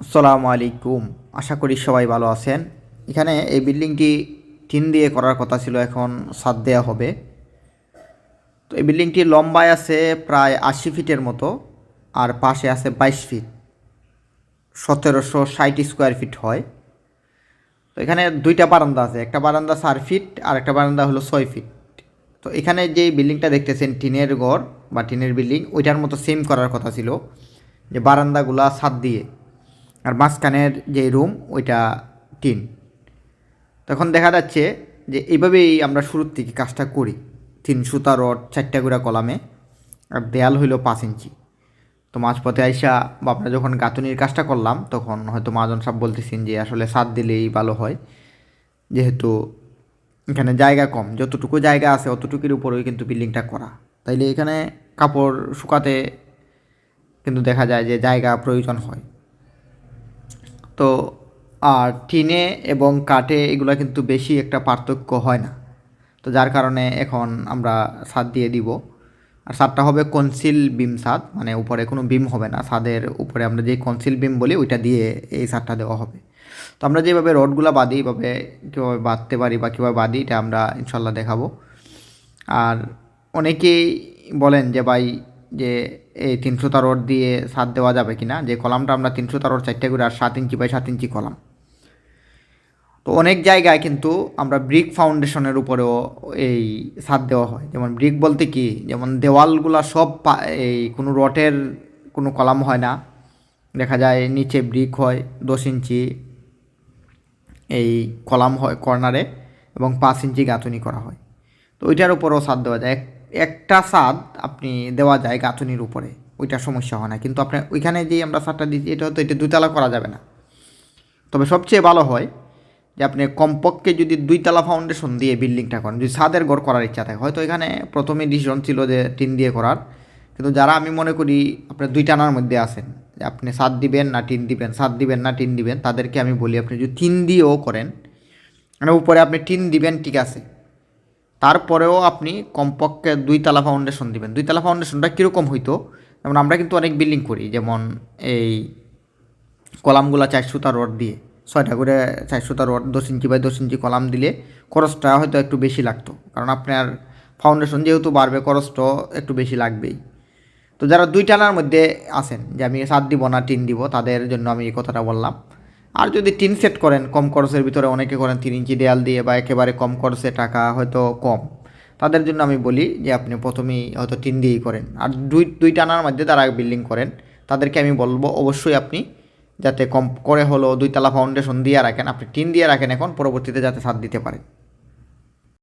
আসসালামু আলাইকুম। আশা করি সবাই ভালো আছেন। এখানে এই বিল্ডিংটি টিন দিয়ে করার কথা ছিল, এখন সাদ দেওয়া হবে। তো এই বিল্ডিংটি লম্বায় আছে প্রায় আশি ফিটের মতো, আর পাশে আছে বাইশ ফিট। সতেরোশো ষাট স্কোয়ার ফিট হয়। তো এখানে দুইটা বারান্দা আছে, একটা বারান্দা চার ফিট, আর একটা বারান্দা হলো ছয় ফিট। তো এখানে যে বিল্ডিংটা দেখতেছেন, টিনের ঘর বা টিনের বিল্ডিং, ওইটার মতো সেম করার কথা ছিল, যে বারান্দাগুলা ছাদ দিয়ে। আর মাঝখানের যে রুম ওইটা টিন। তখন দেখা যাচ্ছে যে এইভাবেই আমরা শুরুর থেকে কাজটা করি। তিন সুতা রড, চারটা গুঁড়া কলামে। আর দেয়াল হইল পাঁচ ইঞ্চি। তো মাঝপথে আইসা বা আমরা যখন গাঁথুনির কাজটা করলাম, তখন হয়তো মাজন সাহেব বলতেছেন যে আসলে সাত দিলেই ভালো হয়। যেহেতু এখানে জায়গা কম, যতটুকু জায়গা আছে অতটুকুর উপরেই কিন্তু বিল্ডিংটা করা। তাইলে এখানে কাপড় শুকাতে কিন্তু দেখা যায় যে জায়গা প্রয়োজন হয়। তো আর টিনে এবং কাঠে এগুলো কিন্তু বেশি একটা পার্থক্য হয় না। তো যার কারণে এখন আমরা ছাদ দিয়ে দিব। আর ছাদটা হবে কনসিল বিম ছাদ মানে উপরে কোনো বিম হবে না। ছাদের উপরে আমরা যে কনসিল বিম বলি, ওইটা দিয়ে এই ছাদটা দেওয়া হবে। তো আমরা যেভাবে রডগুলো বাঁধি এইভাবে কীভাবে বাঁধতে পারি বা কীভাবে বাঁধি, এটা আমরা ইনশাল্লাহ দেখাবো। আর অনেকেই বলেন যে, ভাই যে এই তিনশো রড দিয়ে সাত দেওয়া যাবে কি না যে কলামটা আমরা তিনশো রড চারটে করে আর সাত ইঞ্চি বাই সাত ইঞ্চি কলাম। তো অনেক জায়গায় কিন্তু আমরা ব্রিক ফাউন্ডেশনের উপরেও এই ছাদ দেওয়া হয়। যেমন ব্রিক বলতে কি? যেমন দেওয়ালগুলা সব এই কোনো রটের কোনো কলাম হয় না। দেখা যায় নিচে ব্রিক হয়, দশ ইঞ্চি এই কলাম হয় কর্নারে এবং পাঁচ ইঞ্চি গাঁথুনি করা হয়। তো ওইটার উপরেও ছাদ দেওয়া যায়। একটা ছাদ আপনি দেওয়া যায় গাঁথনির উপরে, ওইটা সমস্যা হয় না। কিন্তু আপনার ওইখানে যেই আমরা ছাদটা দিচ্ছি এটা হয়তো এটা দুতলা করা যাবে না। তবে সবচেয়ে ভালো হয় যে আপনি কমপক্ষে যদি দুইতলা ফাউন্ডেশন দিয়ে বিল্ডিংটা করেন, যদি ছাদের ঘর করার ইচ্ছা থাকে। হয়তো এখানে প্রথমে ডিসিশন ছিল যে টিন দিয়ে করার, কিন্তু যারা আমি মনে করি আপনার দুই টানার মধ্যে আছেন, যে আপনি ছাদ দিবেন না টিন দিবেন ছাদ দিবেন না টিন দিবেন, তাদেরকে আমি বলি আপনি যদি টিন দিয়েও করেন মানে উপরে আপনি টিন দিবেন, ঠিক আছে। তারপরেও আপনি কমপক্ষে দুই দুইতলা ফাউন্ডেশন দিবেন। দুই দুইতলা ফাউন্ডেশনটা কীরকম হইতো? যেমন আমরা কিন্তু অনেক বিল্ডিং করি, যেমন এই কলামগুলো চারশো তার রড দিয়ে, ছয়টা করে চারশো তার রড, দশ ইঞ্চি বাই দশ ইঞ্চি কলাম দিলে খরচটা হয়তো একটু বেশি লাগতো। কারণ আপনার ফাউন্ডেশন যেহেতু বাড়বে খরচটাও একটু বেশি লাগবেই। তো যারা দুই টানার মধ্যে আছেন, যে আমি সাত দিব না টিন দিব, তাদের জন্য আমি এই কথাটা বললাম। আর যদি টিন সেট করেন, কম খরচের ভিতরে অনেকে করেন তিন ইঞ্চি দেয়াল দিয়ে বা একেবারে কম খরচে টাকা হয়তো কম। তাদের জন্য আমি বলি যে আপনি প্রথমেই হয়তো টিন দিয়েই করেন। আর দুই দুই টানার মধ্যে তারা বিল্ডিং করেন। তাদেরকে আমি বলব অবশ্যই আপনি যাতে কম করে হলো দুই দুইতলা ফাউন্ডেশন দিয়ে রাখেন। আপনি টিন দিয়ে রাখেন এখন, পরবর্তীতে যাতে ছাদ দিতে পারেন।